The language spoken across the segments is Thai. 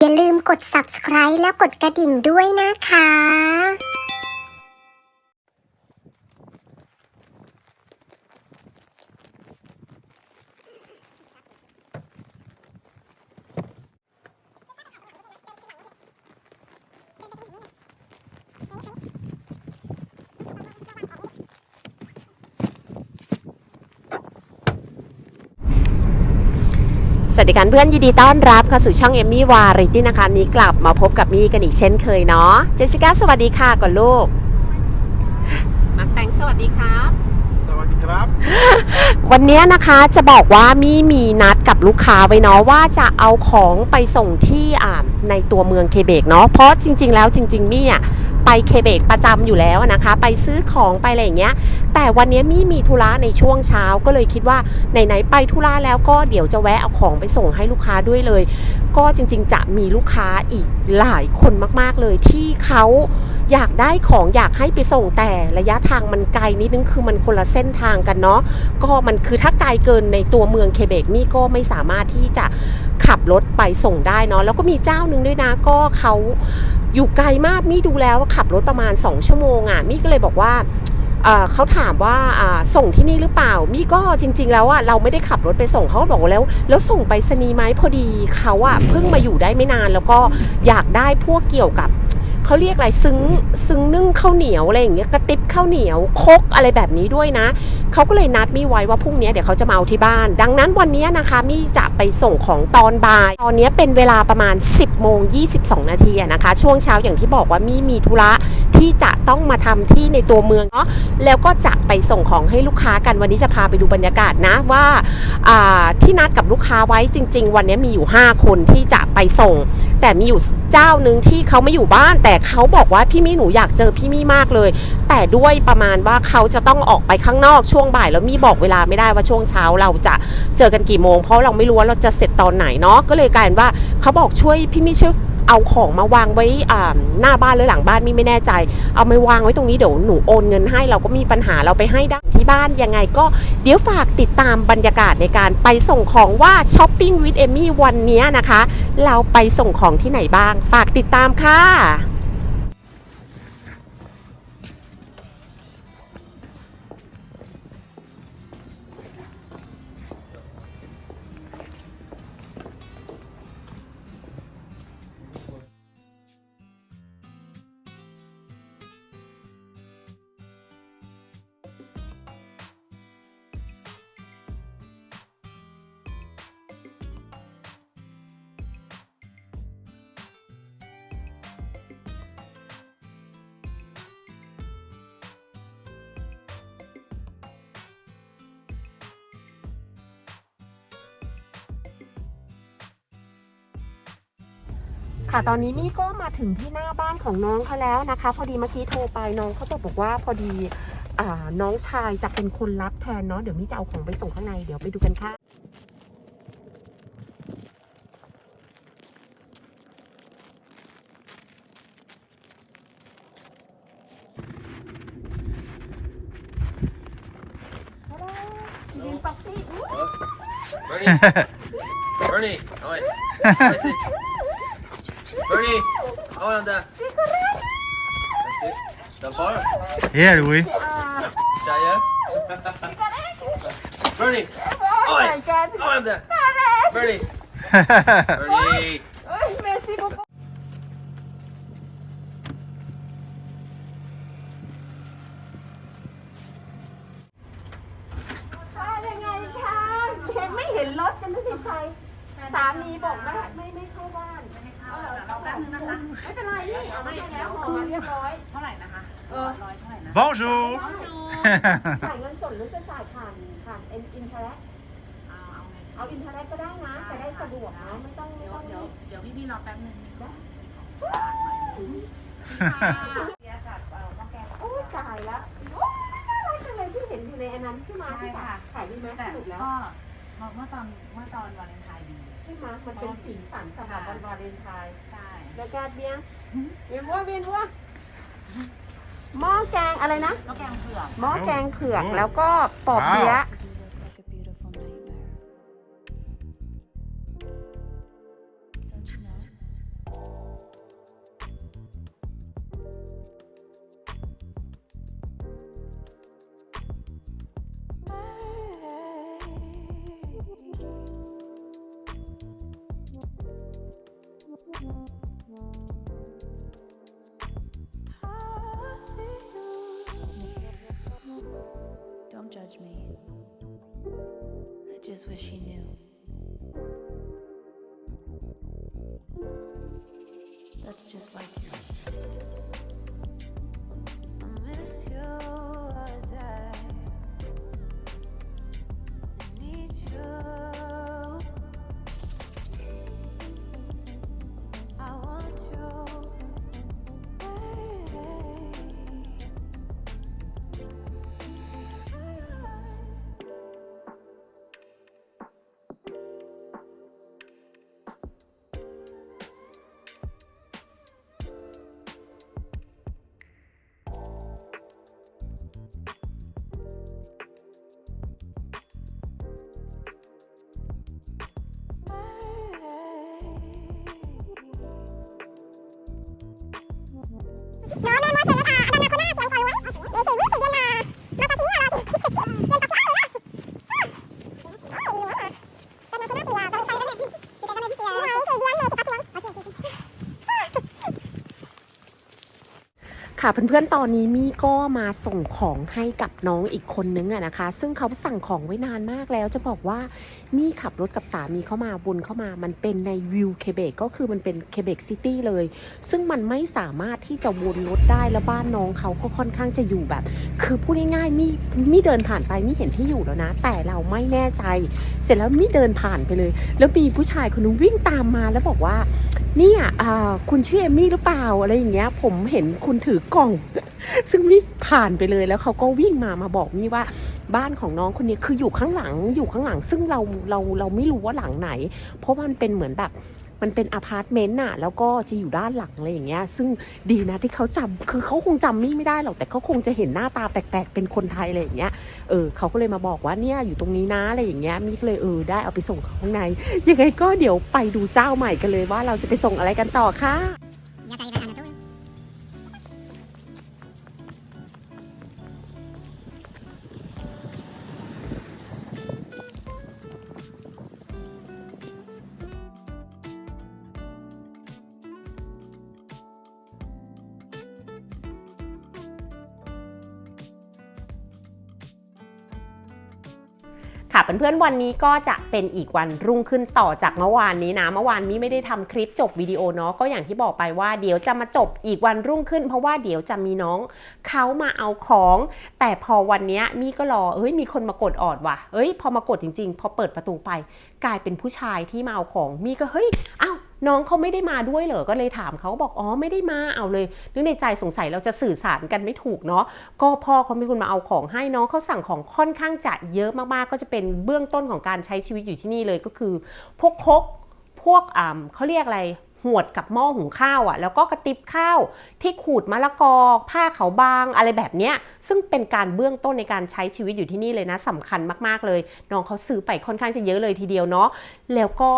อย่าลืมกด subscribe แล้วกดกระดิ่งด้วยนะคะ สวัสดีกันเพื่อนยินดีต้อนรับเข้าสู่ช่องเอมมี่วาริตี้นะคะนี้กลับมาพบกับมี่กันอีกเช่นเคยเนาะเจสสิก้าสวัสดีค่ะก่อนลูกมาแตงสวัสดีครับ สวัสดีครับ วันนี้นะคะจะบอกว่ามี่มีนัดกับลูกค้าไว้เนาะว่าจะเอาของไปส่งที่อ่าในตัวเมืองเคเบกเนาะเพราะจริง ๆ แล้วจริง ๆ มี่อะ ไปเคเบกประจำอยู่แล้วนะคะ ไปซื้อของไปอะไรอย่างเงี้ย แต่วันนี้มี่มีธุระในช่วงเช้าก็เลยคิดว่าไหนๆไปธุระแล้วก็เดี๋ยวจะแวะเอาของไปส่งให้ลูกค้าด้วยเลย ก็จริงๆ จะมีลูกค้าอีกหลายคนมากๆเลยที่เขาอยากได้ของอยากให้ไปส่งแต่ระยะทางมันไกลนิดนึงคือมันคนละเส้นทางกันเนาะก็มันคือถ้าไกลเกินในตัวเมืองเคเบกมี่ก็ไม่สามารถที่จะ ขับรถไปส่งได้เนาะแล้วก็มีเจ้าหนึ่งด้วยนะก็เขาอยู่ไกลมากมี่ดูแล้วขับรถประมาณ 2 ชั่วโมงอะ่ะมี่ก็เลยบอกว่าเขาถามว่าส่งที่นี่หรือเปล่า มี่ก็จริง ๆ แล้วอะเราไม่ได้ขับรถไปส่งเขาก็บอกแล้ว แล้วส่งไปสนีไหมพอดีเขาอะเพิ่งมาอยู่ได้ไม่นาน แล้วก็อยากได้พวกเกี่ยวกับ เขาเรียกอะไรซึ้งซึ้งนึ่งข้าวเหนียวอะไรอย่างเงี้ยกระติบข้าวเหนียวคกอะไรแบบนี้ด้วยนะเขาก็เลยนัดมี่ไว้ว่าพรุ่งนี้เดี๋ยวเขาจะมาเอาที่บ้าน ดังนั้นวันนี้นะคะมี่จะไปส่งของตอนบ่าย ตอนนี้เป็นเวลาประมาณ 10โมง22นาทีนะคะ ช่วงเช้าอย่างที่บอกว่ามี่มีธุระที่จะต้องมาทำที่ในตัวเมืองเนาะแล้วก็จะไปส่งของให้ลูกค้ากันวันนี้จะพาไปดูบรรยากาศนะว่าอ่าที่นัดกับลูกค้าไว้จริง ๆ วันนี้มีอยู่ 5 คนที่จะไปส่ง แต่มีอยู่เจ้าหนึ่งที่เขาไม่อยู่บ้านแต่เขาบอกว่าพี่มี่หนูอยากเจอพี่มี่มากเลย แต่ด้วยประมาณว่าเขาจะต้องออกไปข้างนอกช่วงบ่าย แล้วมี่บอกเวลาไม่ได้ว่าช่วงเช้าเราจะเจอกันกี่โมง เพราะเราไม่รู้ว่าเราจะเสร็จตอนไหนเนาะก็เลยกลายเป็นว่าเขาบอกช่วยพี่มี่ช่วยเอาของมาวางไว้หน้าบ้านหรือหลังบ้านมี่ไม่แน่ใจ เอามาวางไว้ตรงนี้เดี๋ยวหนูโอนเงินให้เราก็มีปัญหาเราไปให้ได้ที่บ้านยังไงก็เดี๋ยวฝากติดตามบรรยากาศในการไปส่งของว่าช้อปปิ้งวิดเอมี่วันนี้นะคะ เราไปส่งของที่ไหนบ้าง ฝากติดตามค่ะ ค่ะ ตอนนี้มี่ก็มาถึงที่หน้าบ้านของน้องเขาแล้วนะคะ พอดีเมื่อกี้โทรไปน้องเขาบอกบอกว่าพอดีอ่าน้องชายจะเป็นคนรับแทนเนาะเดี๋ยวมี่จะเอาของไปส่งข้างในเดี๋ยวไปดูกันค่ะ Bernie. Bernie. Oh, wait. That's it. Bernie. Oh, on Bernie, I want the. The bar? Yeah, do we? Bernie! Oh, my god! I want the. Bernie! Bernie! นึงนะคะ ไม่เป็นไรนี่เอามาให้แล้วห่อมาเรียบร้อยเท่าไหร่นะคะร้อยเท่าไหร่นะ Bonjour. จ่ายเงินสดหรือจะจ่ายผ่านผ่านอินเทอร์เน็ตเอาเอาไงเอาอินเทอร์เน็ตก็ได้นะจะได้สะดวกเนาะไม่ต้องไม่เดี๋ยวต้องเดี๋ยวเดี๋ยวพี่พี่รอแป๊บนึงมีของมีของเบียร์กับเอ่อน้องแกงโอ้ยตายแล้วโอ้ยน่ารักจังเลยที่เห็นอยู่ในอันนั้นใช่ไหมใช่ที่แบบค่ะขายดีไหมแต่สรุปแล้วก็เมื่อเมื่อตอนเมื่อตอนวาเลนไทน์ดีใช่ไหมมันเป็นสีสันสำหรับวันวาเลนไทน์ใช่ แล้วก็เบี้ยเวียนวัวเวียนวัวหม้อแกงอะไรนะแล้วแกงเผือกหม้อแกงเผือก แล้วก็ปอบเปี๊ยะ just wish he knew. ค่ะเพื่อนๆ ตอนนี้มี่ก็มาส่งของให้กับน้องอีกคนนึงอะนะคะ ซึ่งเขาสั่งของไว้นานมากแล้วจะบอกว่ามี่ขับรถกับสามีเข้ามาบุญเข้ามา มันเป็นในวิวเคเบกก็คือมันเป็นเคเบกซิตี้เลย ซึ่งมันไม่สามารถที่จะวนรถได้แล้วบ้านน้องเขาก็ค่อนข้างจะอยู่แบบ คือพูดง่ายๆมี่มี่เดินผ่านไปมี่เห็นที่อยู่แล้วนะ แต่เราไม่แน่ใจ เสร็จแล้วมี่เดินผ่านไปเลย แล้วมีผู้ชายคนนึงวิ่งตามมาแล้วบอกว่าเนี่ยอ่าคุณชื่อเอมมี่หรือเปล่าอะไรอย่างเงี้ยผมเห็นคุณถือกล่อง ซึ่งวิ่งผ่านไปเลยแล้วเขาก็วิ่งมามาบอกมี่ว่าบ้านของน้องคนนี้คืออยู่ข้างหลังอยู่ข้างหลัง ซึ่งเราเราเราไม่รู้ว่าหลังไหน เพราะมันเป็นเหมือนแบบมันเป็นอพาร์ตเมนต์น่ะ แล้วก็จะอยู่ด้านหลังอะไรอย่างเงี้ย ซึ่งดีนะที่เขาจำคือเขาคงจำมี่ไม่ได้หรอก แต่เขาคงจะเห็นหน้าตาแปลกๆ เป็นคนไทยอะไรอย่างเงี้ย เออเขาก็เลยมาบอกว่าเนี่ยอยู่ตรงนี้นะอะไรอย่างเงี้ย มี่ก็เลยเออได้เอาไปส่งข้างใน ยังไงก็เดี๋ยวไปดูเจ้าใหม่กันเลยว่าเราจะไปส่งอะไรกันต่อค่ะ ค่ะเพื่อนๆวันนี้ก็จะเป็นอีกวันรุ่งขึ้นต่อจากเมื่อวานนี้นะเมื่อวานนี้ไม่ได้ทำคลิปจบวิดีโอเนาะก็อย่างที่บอกไปว่าเดี๋ยวจะมาจบอีกวันรุ่งขึ้น เพราะว่าเดี๋ยวจะมีน้องเขามาเอาของ แต่พอวันนี้มี่ก็รอเอ้ยมีคนมากดออดว่ะเอ้ยพอมากดจริง ๆ พอเปิดประตูไป กลายเป็นผู้ชายที่มาเอาของมี่ก็เฮ้ยอ้าว น้องเขาไม่ได้มาด้วยเหรอ ก็เลยถามเขาบอก อ๋อ ไม่ได้มา เอาเลย นึกในใจสงสัยเราจะสื่อสารกันไม่ถูกเนาะ ก็พ่อเขาเป็นคนมาเอาของให้น้องเขาสั่งของค่อนข้างจะเยอะมาก ๆ ก็จะเป็นเบื้องต้นของการใช้ชีวิตอยู่ที่นี่เลยก็คือ พวกคกพวกอ่าเขาเรียกอะไร หวดกับหม้อหุงข้าวอะ่ะแล้วก็กระติบข้าวที่ขูดมะละกอ ผ้าขาวบางอะไรแบบเนี้ยซึ่งเป็นการเบื้องต้นในการใช้ชีวิตอยู่ที่นี่เลยนะสำคัญมากๆเลย น้องเขาซื้อไปค่อนข้างจะเยอะเลยทีเดียวเนาะแล้วก็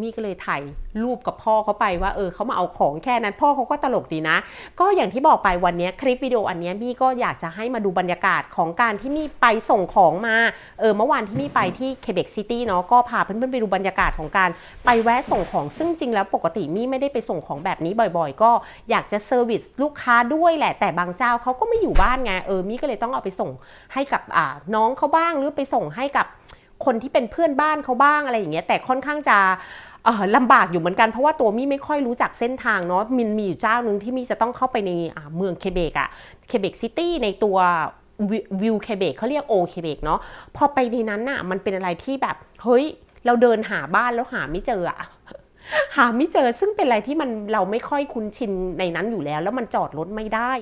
มี่ก็เลยถ่ายรูปกับพ่อเขาไปว่าเออเขามาเอาของแค่นั้นพ่อเขาก็ตลกดีนะ ก็อย่างที่บอกไปวันนี้คลิปวิดีโออันนี้มี่ก็อยากจะให้มาดูบรรยากาศของการที่มี่ไปส่งของมาเออเมื่อวานที่มี่ไปที่เคเบกซิตี้เนาะก็พาเพื่อนๆไปดูบรรยากาศของการไปแวะส่งของซึ่งจริงแล้วปกติมี่ไม่ได้ไปส่งของแบบนี้บ่อยๆ ก็อยากจะเซอร์วิสลูกค้าด้วยแหละ แต่บางเจ้าเขาก็ไม่อยู่บ้านไงเออมี่ก็เลยต้องเอาไปส่งให้กับน้องเขาบ้างหรือไปส่งให้กับคนที่เป็นเพื่อนบ้านเขาบ้างอะไรอย่างเงี้ยแต่ค่อนข้างจะลำบากอยู่เหมือนกันเพราะว่าตัวมี่ไม่ค่อยรู้จักเส้นทางเนาะมินมีอยู่เจ้าหนึ่งที่มี่จะต้องเข้าไปในเมืองเคเบกอะเคเบกซิตี้ในตัววิวเคเบกเขาเรียกโอเคเบกเนาะพอไปในนั้นน่ะมันเป็นอะไรที่แบบ เฮ้ย เราเดินหาบ้านแล้วหาไม่เจออะ หาไม่เจอซึ่งเป็นอะไรที่มันเราไม่ค่อยคุ้นชินในนั้นอยู่แล้ว แล้วมันจอดรถไม่ได้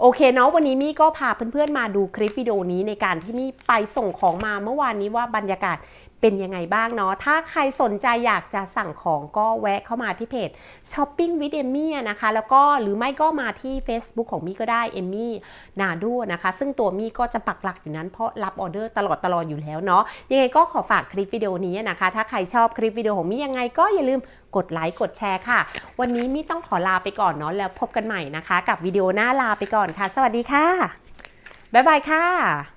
โอเคเนาะวันนี้มี่ก็พาเพื่อนๆมาดูคลิปวิดีโอนี้ในการที่มี่ไปส่งของมาเมื่อวานนี้ว่าบรรยากาศเป็นยังไงบ้างเนาะ ถ้าใครสนใจอยากจะสั่งของก็แวะเข้ามาที่เพจ Shopping with Emmy นะคะ แล้วก็หรือไม่ก็มาที่ Facebook ของมี่ก็ได้ เอมี่นาดูนะคะ ซึ่งตัวมี่ก็จะปักหลักอยู่นั้นเพราะรับออเดอร์ตลอดตลอดอยู่แล้วเนาะ ยังไงก็ขอฝากคลิปวิดีโอนี้นะคะ ถ้าใครชอบคลิปวิดีโอของมี่ยังไงก็อย่าลืมกดไลค์ กดแชร์ค่ะ วันนี้มี่ต้องขอลาไปก่อนเนาะ แล้วพบกันใหม่นะคะ กับวิดีโอหน้าลาไปก่อนค่ะ สวัสดีค่ะ บ๊ายบายค่ะ